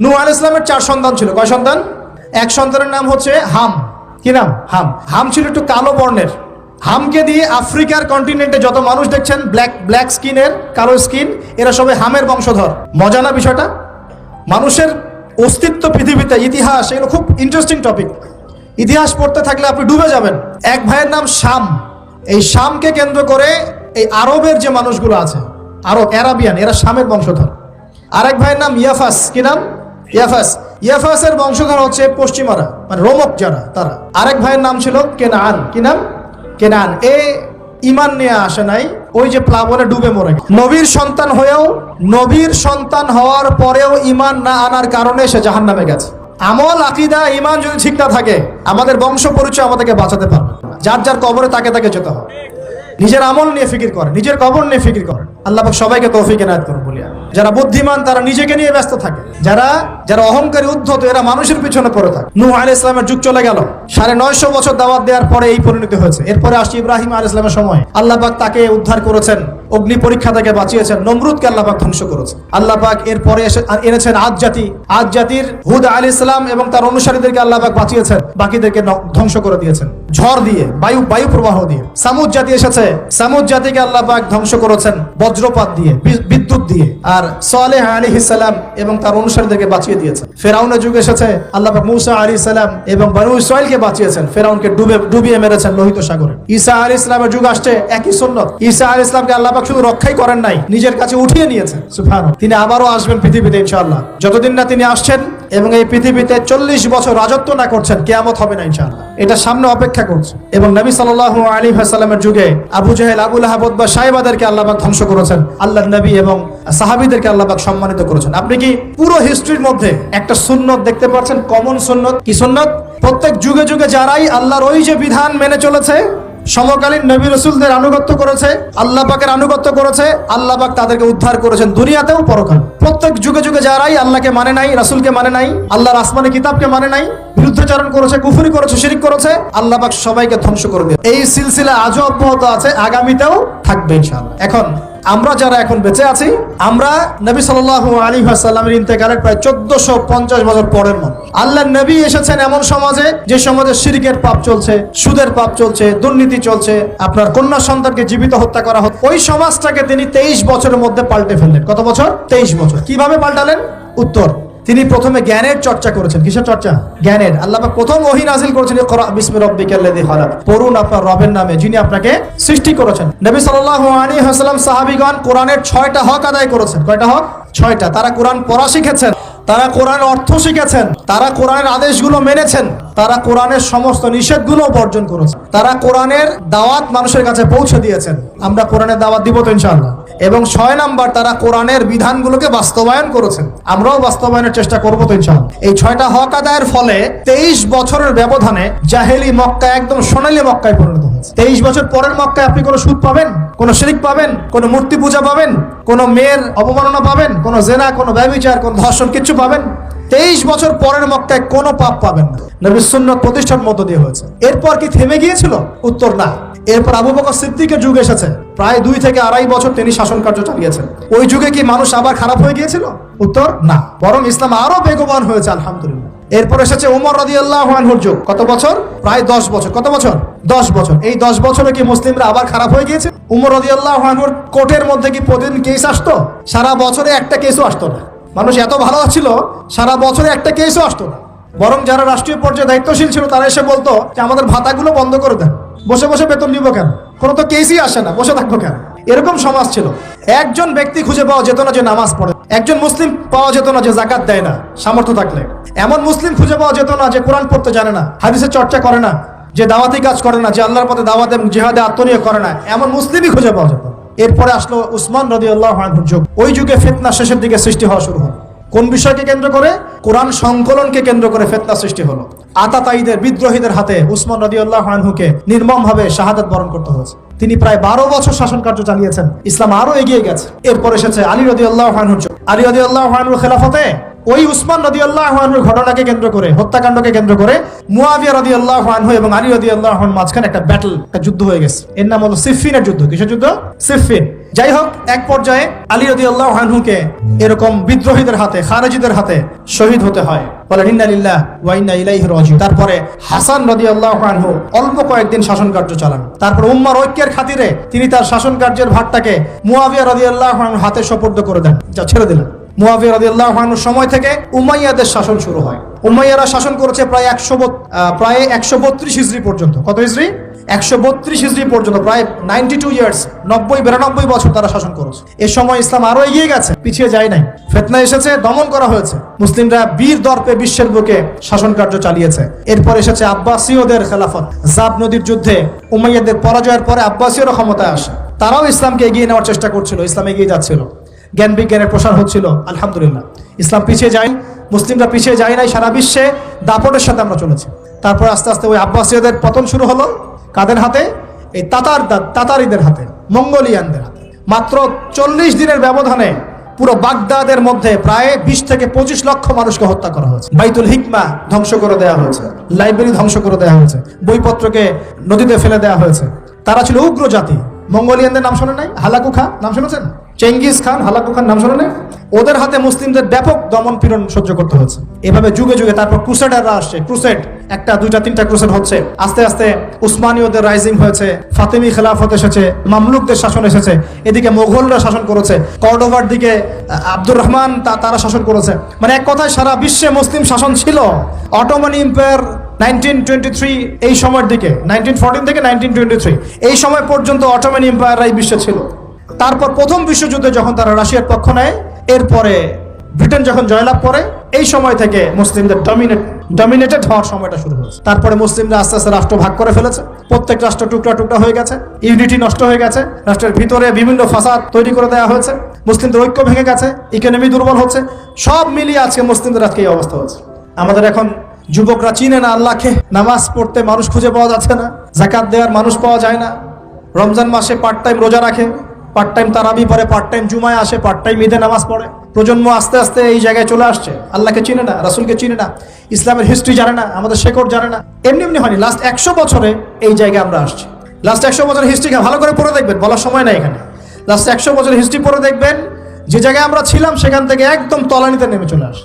নূহ আল ইসলামের চার সন্তান ছিল। কয় সন্তান? এক সন্তানের নাম হচ্ছে হাম। কি নাম? হাম। হাম ছিল একটু কালো বর্ণের। হামকে দিয়ে আফ্রিকার কন্টিনেন্টে যত মানুষ দেখছেন ব্ল্যাক ব্ল্যাক স্কিনের কালো স্কিন এরা সবাই হামের বংশধর। মজা না বিষয়টা? মানুষের অস্তিত্ব পৃথিবীতে, ইতিহাস, এগুলো খুব ইন্টারেস্টিং টপিক ইতিহাস পড়তে থাকলে আপনি ডুবে যাবেন। এক ভাইয়ের নাম শাম। এই শামকে কেন্দ্র করে এই আরবের যে মানুষগুলো আছে, আরব, অ্যারাবিয়ান, এরা শামের বংশধর। আরেক ভাইয়ের নাম ইয়াফাস। কি নাম? ইয়াফাস, ইয়াফাসের বংশধর হচ্ছে পশ্চিমারা মানে রোমক যারা, তারা। আরেক ভাইয়ের নাম ছিল কেনান। কি নাম? কেনান। এ ইমান নিয়ে আসে নাই, ওই যে প্লাবনে ডুবে মরে নবীর সন্তান হয়েও, নবীর সন্তান হওয়ার পরেও ইমান না আনার কারণে সে জাহান নামে গেছে। আমল, আকিদা, ইমান যদি ঠিক না থাকে, আমাদের বংশ পরিচয় আমাদেরকে বাঁচাতে পারবে যার যার কবরে তাকে তাকে যেতে হবে। নিজের আমল নিয়ে ফিকির করে নিজের কবর নিয়ে ফিকির করে আল্লাহ সবাইকে তৌফিক এনায়ত করুন বলিয়া। যারা বুদ্ধিমান, তারা নিজেকে নিয়ে ব্যস্ত থাকে। যারা যারা অহংকারী, উদ্ধত, এরা মানুষের পিছনে পড়ে থাকে। নূহ আল ইসলামের যুগ চলে গেল। সাড়ে নয়শো বছর দাওয়াত দেওয়ার পরে এই পরিণতি হয়েছে। এরপরে আসছে ইব্রাহিম আল ইসলামের সময়। আল্লাহ তাকে উদ্ধার করেছেন। অগ্নি পরীক্ষা থেকে বাঁচিয়েছেন। নমরুদকে আল্লাপাক ধ্বংস করেছেন আল্লাহ পাক এরপরে এনেছেন আজ জাতি। আজ জাতির হুদ আলী ইসলাম এবং তার অনুসারীদেরকে আল্লাহ পাক বাঁচিয়েছেন। বাকিদেরকে ধ্বংস করে দিয়েছেন। ঝড় দিয়ে, বায়ু বায়ু প্রবাহ দিয়ে। সামুদ জাতি এসেছে। সামুদ জাতিকে আল্লাহ পাক ধ্বংস করেছেন বজ্রপাত দিয়ে। বিদ্যুৎ দিয়ে আর সালেহ আলী সালাম এবং তার অনুসারীদেরকে বাঁচিয়ে দিয়েছেন। ফেরাউনের যুগ এসেছে, আল্লাহ মুসা আলী সালাম এবং বানু ইসরায়েলকে বাঁচিয়েছেন। ফেরাউনকে ডুবে, ডুবিয়ে মেরেছেন লোহিত সাগরে। ঈসা আলী ইসলামের যুগ আসছে, একই সুন্নত। ঈসা আলী ইসলামকে আল্লাহ শুধু রক্ষাই করেন নাই, নিজের কাছে উঠিয়ে নিয়েছেন। সুফান তিনি আবারও আসবেন পৃথিবীতে ইনশাআল্লাহ। যতদিন না তিনি আসছেন এবং এই পৃথিবীতে চল্লিশ বছর রাজত্ব না করছেন, কেয়ামত হবে না ইনশাআল্লাহ। এটা সামনে অপেক্ষা করছে। এবং নবী সাল্লাল্লাহু আলী হাসাল্লামের যুগে আবু জাহেল আবুল আহাবদ বা সাহেবাদেরকে আল্লাহ পাক ধ্বংস করেছেন আল্লাহ নবী এবং সাহাবিদেরকে আল্লাহ পাক সম্মানিত করেছেন। আপনি কি পুরো হিস্ট্রির মধ্যে একটা সুন্নত দেখতে পাচ্ছেন? কমন সুন্নত? কি সুন্নত? প্রত্যেক যুগে যুগে যারাই আল্লাহর ওই যে বিধান মেনে চলেছে সমকালীন নবী রসুলদের আনুগত্য করেছে, আল্লাহ পাকের আনুগত্য করেছে, আল্লাহ পাক তাদেরকে উদ্ধার করেছেন দুনিয়াতেও পরকাল। প্রত্যেক যুগে যুগে যারাই আল্লাহকে মানে নাই, রাসুলকে মানে নাই, আল্লাহর আসমানি কিতাবকে মানে নাই, বিরুদ্ধাচরণ করেছে, কুফুরি করেছে, শিরিক করেছে, আল্লাহ পাক সবাইকে ধ্বংস করে দিয়ে এই সিলসিলা আজও অব্যাহত আছে, আগামীতেও থাকবে ইনশাআল্লাহ। এখন আমরা যারা এখন বেঁচে আছি, আমরা নবী সাল্লাল্লাহু আলী সাল্লামের ইন্তেকালের প্রায় চোদ্দশো পঞ্চাশ বছর পরের মানুষ আল্লাহ নবী এসেছেন এমন সমাজে, যে সমাজে সিরিকের পাপ চলছে, সুদের পাপ চলছে, দুর্নীতি চলছে, আপনার কন্যা সন্তানকে জীবিত হত্যা করা হতো ওই সমাজটাকে তিনি তেইশ বছরের মধ্যে পাল্টে ফেললেন। কত বছর? তেইশ বছর। কীভাবে পাল্টালেন? উত্তর। তিনি প্রথমে জ্ঞানের চর্চা করেছেন। কিসের চর্চা? জ্ঞানের। আল্লাহ প্রথম ওহি নাজিল করেছেন খালাক। পড়ুন আপনার রবের নামে, যিনি আপনাকে সৃষ্টি করেছেন। নবী সাল্লাল্লাহু আলাইহি ওয়াসাল্লাম সাহাবীগণ কোরআনের ছয়টা হক আদায় করেছেন। কয়টা হক? ছয়টা। তারা কোরআন পড়া শিখেছেন, তারা কোরআন অর্থ শিখেছেন, তারা কোরআনের আদেশগুলো মেনেছেন। তারা কোরআনের সমস্ত নিষেধগুলো বর্জন করেছে। তারা কোরআনের দাওয়াত মানুষের কাছে পৌঁছে দিয়েছেন। আমরা কোরআনের দাওয়াত দিব তো ইনশাআল্লাহ। এবং ছয় নাম্বার, তারা কোরআনের বিধানগুলোকে বাস্তবায়ন করেছেন। আমরাও বাস্তবায়নের চেষ্টা করব তো ইনশাআল্লাহ। এই ছয়টা হক আদায়ের ফলে তেইশ বছরের ব্যবধানে জাহেলি মক্কা একদম সোনালী মক্কায় পরিণত হয়েছে। তেইশ বছর পরের মক্কায় আপনি কোনো সুদ পাবেন? কোনো শিরিক পাবেন? কোনো মূর্তি পূজা পাবেন? কোনো মেয়ের অবমাননা পাবেন? কোনো জেনা, কোনো ব্যবিচার কোনো ধর্ষণ, কিচ্ছু পাবেন? তেইশ বছর পরের মক্কায় কোনো পাপ পাবেন না। নবী সুন্নত প্রতিষ্ঠার মধ্য দিয়ে হয়েছে। এরপর কি থেমে গিয়েছিল? উত্তর না। এরপর আবু বকর সিদ্দিকের যুগ এসেছে। প্রায় দুই থেকে আড়াই বছর তিনি শাসন কার্য চালিয়েছেন। ওই যুগে কি মানুষ আবার খারাপ হয়ে গিয়েছিল? উত্তর না। বরং ইসলাম আরও বেগবান হয়েছে, আলহামদুলিল্লাহ। এরপর এসেছে উমর রদি আল্লাহ যুগ। কত বছর? প্রায় দশ বছর। কত বছর? দশ বছর। এই দশ বছরে কি মুসলিমরা আবার খারাপ হয়ে গিয়েছে? উমর রদি আল্লাহ কোর্টের মধ্যে কি প্রতিদিন কেস আসতো? সারা বছরে একটা কেসও আসতো না। মানুষ এত ভালো ছিল, সারা বছরে একটা কেসও আসতো না। বরং যারা রাষ্ট্রীয় পর্যায়ে দায়িত্বশীল ছিল, তারা এসে বলতো যে, আমাদের ভাতাগুলো বন্ধ করে দেন। বসে বসে বেতন নিব কেন? কোনো তো কেসই আসে না, বসে থাকব কেন? এরকম সমাজ ছিল। একজন ব্যক্তি খুঁজে পাওয়া যেত না যে, নামাজ পড়ে। একজন মুসলিম পাওয়া যেত না যে, জাকাত দেয় না, সামর্থ্য থাকলে। এমন মুসলিম খুঁজে পাওয়া যেত না যে, কোরআন পড়তে জানে না, হাদিসের চর্চা করে না, যে, দাওয়াতি কাজ করে না, যে, আল্লাহর পথে দাওয়াত এবং জেহাদে আত্মনিয়োগ করে না। এমন মুসলিমই খুঁজে পাওয়া যেত। এরপরে আসলো উসমান রদি আল্লাহ যুগ। ওই যুগে ফেতনা শেষের দিকে সৃষ্টি হওয়া শুরু হলো। কোন বিষয়কে কেন্দ্র করে? কোরআন সংকলনকে কেন্দ্র করে ফেতনা সৃষ্টি হলো। আতাতাইদের বিদ্রোহীদের হাতে উসমান রদিউল্লাহ আনহুকে নির্মম ভাবে শাহাদাত বরণ করতে হয়েছে। তিনি প্রায় বারো বছর শাসন কার্য চালিয়েছেন। ইসলাম আরও এগিয়ে গেছে। এরপর এসেছে আলী রদি আল্লাহ আলী রদি আল্লাহ খেলাফতে ওই উসমান রদি আল্লাহ ঘটনাকে কেন্দ্র করে, হত্যাকাণ্ডকে কেন্দ্র করে মুয়াবিয়া রদি আল্লাহ এবং আলী রদি আল্লাহ মাঝখানে একটা ব্যাটল একটা যুদ্ধ হয়ে গেছে। এর নাম হলো সিফিনের যুদ্ধ। কিসের যুদ্ধ? সিফিন। যাই হোক, এক পর্যায়ে আলী রদি আল্লাহানহুকে এরকম বিদ্রোহীদের হাতে, খারেজিদের হাতে শহীদ হতে হয়। বলে ইন্নালিল্লাহ ওয়া ইন্না ইলাইহি রাজিউন। তারপরে হাসান রাদিয়াল্লাহু আনহু অল্প কয়েকদিন শাসন কার্য চালান। তারপর উম্মার ঐক্যের খাতিরে তিনি তার শাসন কার্যের ভারটাকে মুয়াবিয়া রাদিয়াল্লাহু আনহুর হাতে সোপর্দ করে দেন। যা ছেড়ে দিলেন। মুয়াবিয়া রাদিয়াল্লাহু সময় থেকে উমাইয়াদের শাসন শুরু হয়। উমাইয়ারা শাসন করেছে প্রায় একশো প্রায় একশো বত্রিশ হিজড়ি পর্যন্ত। কত হিজড়ি একশো বত্রিশ হিজড়ি পর্যন্ত, প্রায় নাইনটি টু ইয়ার্স নব্বই, বিরানব্বই বছর তারা শাসন করেছে। এ সময় ইসলাম আরও এগিয়ে গেছে, পিছিয়ে যায় নাই। ফেতনা এসেছে, দমন করা হয়েছে। মুসলিমরা বীর দর্পে বিশ্বের বুকে শাসন কার্য চালিয়েছে। এরপর এসেছে আব্বাসীয়দের খেলাফত। জাব নদীর যুদ্ধে উমাইয়াদের পরাজয়ের পরে আব্বাসীয়রা ক্ষমতায় আসে। তারাও ইসলামকে এগিয়ে নেওয়ার চেষ্টা করছিল, ইসলাম এগিয়ে যাচ্ছিল। জ্ঞান বিজ্ঞানের প্রসার হচ্ছিল, আলহামদুলিল্লাহ। ইসলাম পিছিয়ে যায়, মুসলিমরা পিছিয়ে যায় নাই, সারা বিশ্বে দাপটের সাথে আমরা চলেছি। তারপর আস্তে আস্তে ওই আব্বাসীয়দের পতন শুরু হলো, কাদের হাতে? এই তাতার তাতারিদের হাতে, মঙ্গোলিয়ানদের হাতে। মাত্র চল্লিশ দিনের ব্যবধানে পুরো বাগদাদের মধ্যে প্রায় বিশ থেকে পঁচিশ লক্ষ মানুষকে হত্যা করা হয়েছে। বাইতুল হিকমা ধ্বংস করে দেওয়া হয়েছে, লাইব্রেরি ধ্বংস করে দেওয়া হয়েছে, বইপত্রকে নদীতে ফেলে দেওয়া হয়েছে। তারা ছিল উগ্র জাতি। মঙ্গোলিয়ানদের নাম শোনে নাই? হালাকু খা নাম শুনেছেন? চেঙ্গিস খান, হালাকু খান নাম শোনে ওদের হাতে মুসলিমদের ব্যাপক দমন পীড়ন সহ্য করতে হচ্ছে। এভাবে যুগে যুগে তারপর ক্রুসেডাররা আসছে। ক্রুসেড, একটা, দুইটা, তিনটা ক্রুসেড হচ্ছে। আস্তে আস্তে উসমানীয়দের রাইজিং হয়েছে, ফাতেমি খেলাফত এসেছে, মামলুকদের শাসন এসেছে। এদিকে মোগলরা শাসন করেছে, কর্ডোভার দিকে আব্দুর রহমান তারা শাসন করেছে। মানে এক কথায় সারা বিশ্বে মুসলিম শাসন ছিল। Ottoman Empire nineteen twenty three, এই সময়ের দিকে, নাইনটিন ফোরটিন থেকে নাইনটিন টোয়েন্টি থ্রি, এই সময় পর্যন্ত অটোমান ইম্পায়াররাই বিশ্বে ছিল। তারপর প্রথম বিশ্বযুদ্ধে যখন তারা রাশিয়ার পক্ষ নেয়, এরপরে ব্রিটেন যখন জয়লাভ করে, এই সময় থেকে মুসলিমদের ডমিনেট ডমিনেটেড হওয়ার সময়টা শুরু হয়েছে। তারপরে মুসলিমরা আস্তে আস্তে রাষ্ট্র ভাগ করে ফেলেছে। প্রত্যেক রাষ্ট্র টুকরা টুকরা হয়ে গেছে, ইউনিটি নষ্ট হয়ে গেছে, রাষ্ট্রের ভিতরে বিভিন্ন ফাসাদ তৈরি করে দেওয়া হয়েছে, মুসলিমদের ঐক্য ভেঙে গেছে ইকোনমি দুর্বল হচ্ছে, সব মিলিয়ে আজকে মুসলিমদের আজকে এই অবস্থা হচ্ছে আমাদের এখন যুবকরা চিনে না আল্লাহকে, নামাজ পড়তে মানুষ খুঁজে পাওয়া যাচ্ছে না, জাকাত দেওয়ার মানুষ পাওয়া যায় না, রমজান মাসে পার্ট টাইম রোজা রাখে পার্ট টাইম তারাবি পরে পার্ট টাইম জুমায় আসে পার্ট টাইম ঈদে নামাজ পড়ে। প্রজন্ম আস্তে আস্তে এই জায়গায় চলে আসছে। আল্লাহকে চিনে না, রাসুলকে চিনে না, ইসলামের হিস্ট্রি জানে না, আমাদের শেকড় জানে না। এমনি এমনি হয়নি লাস্ট একশো বছরে এই জায়গায় আমরা আসছি। লাস্ট একশো বছরের হিস্ট্রিকে ভালো করে পড়ে দেখবেন, বলার সময় না এখানে। লাস্ট একশো বছরের হিস্ট্রি পড়ে দেখবেন, যে জায়গায় আমরা ছিলাম, সেখান থেকে একদম তলানিতে নেমে চলে আসছে।